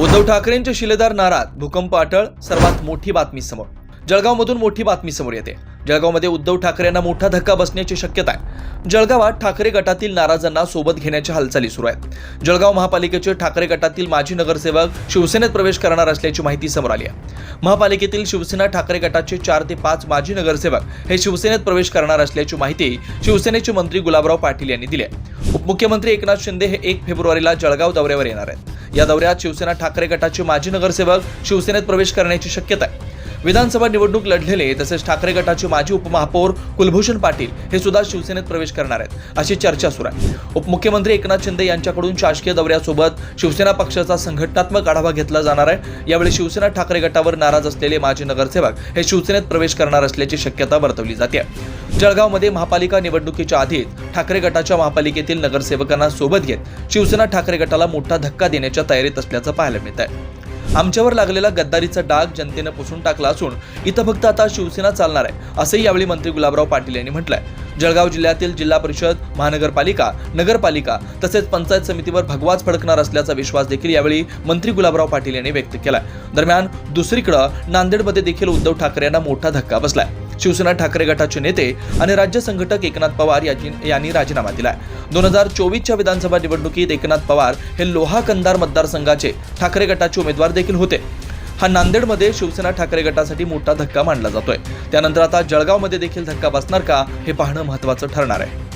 उद्धव ठाकरेंच्या शिलेदार नारात भूकंप अटळ सर्वात मोठी बातमी समोर. जळगावमधून मोठी बातमी समोर येते. जळगावमध्ये उद्धव ठाकरे यांना मोठा धक्का बसण्याची शक्यता आहे. जळगावात ठाकरे गटातील नाराजांना सोबत घेण्याच्या हालचाली सुरू आहेत. जळगाव महापालिकेचे ठाकरे गटातील माजी नगरसेवक शिवसेनेत प्रवेश करणार असल्याची माहिती समोर आली आहे. महापालिकेतील शिवसेना ठाकरे गटाचे चार ते पाच माजी नगरसेवक हे शिवसेनेत प्रवेश करणार असल्याची माहिती शिवसेनेचे मंत्री गुलाबराव पाटील यांनी दिली आहे. उपमुख्यमंत्री एकनाथ शिंदे हे एक फेब्रुवारीला जळगाव दौऱ्यावर येणार आहेत. या दौऱ्यात शिवसेना ठाकरे गटाचे माजी नगरसेवक शिवसेनेत प्रवेश करण्याची शक्यता आहे. विधानसभा निवडणूक लढलेले तसेच ठाकरे गटाचे माजी उपमहापौर कुलभूषण पाटील हे सुद्धा शिवसेनेत प्रवेश करणार आहेत. अशी चर्चा सुरू आहे. उपमुख्यमंत्री एकनाथ शिंदे यांच्याकडून शासकीय दौऱ्यासोबत शिवसेना पक्षाचा संघटनात्मक आढावा घेतला जाणार आहे. यावेळी शिवसेना ठाकरे गटावर नाराज असलेले माजी नगरसेवक हे शिवसेनेत प्रवेश करणार असल्याची शक्यता वर्तवली जाते. जळगावमध्ये महापालिका निवडणुकीच्या आधीच ठाकरे गटाच्या महापालिकेतील नगरसेवकांना सोबत घेत शिवसेना ठाकरे गटाला मोठा धक्का देण्याच्या तयारीत असल्याचं पाहायला मिळत आहे आमच्यावर लागलेला गद्दारीचा डाग जनतेनं पुसून टाकला असून इथं फक्त आता शिवसेना चालणार आहे असंही यावेळी मंत्री गुलाबराव पाटील यांनी म्हटलंय. जळगाव जिल्ह्यातील जिल्हा परिषद महानगरपालिका नगरपालिका तसेच पंचायत समितीवर भगवाच फडकणार असल्याचा विश्वास देखील यावेळी मंत्री गुलाबराव पाटील यांनी व्यक्त केलाय. दरम्यान दुसरीकडे नांदेडमध्ये देखील उद्धव ठाकरे यांना मोठा धक्का बसलाय. शिवसेना ठाकरे गटाचे नेते आणि राज्य संघटक एकनाथ पवार यांनी राजीनामा दिलाय. दोन हजार चोवीसच्या विधानसभा निवडणुकीत एकनाथ पवार हे लोहा कंदार मतदारसंघाचे ठाकरे गटाचे उमेदवार देखील होते. हा नांदेडमध्ये शिवसेना ठाकरे गटासाठी मोठा धक्का मानला जातोय. त्यानंतर आता जळगावमध्ये देखील धक्का बसणार का हे पाहणं महत्त्वाचं ठरणार आहे.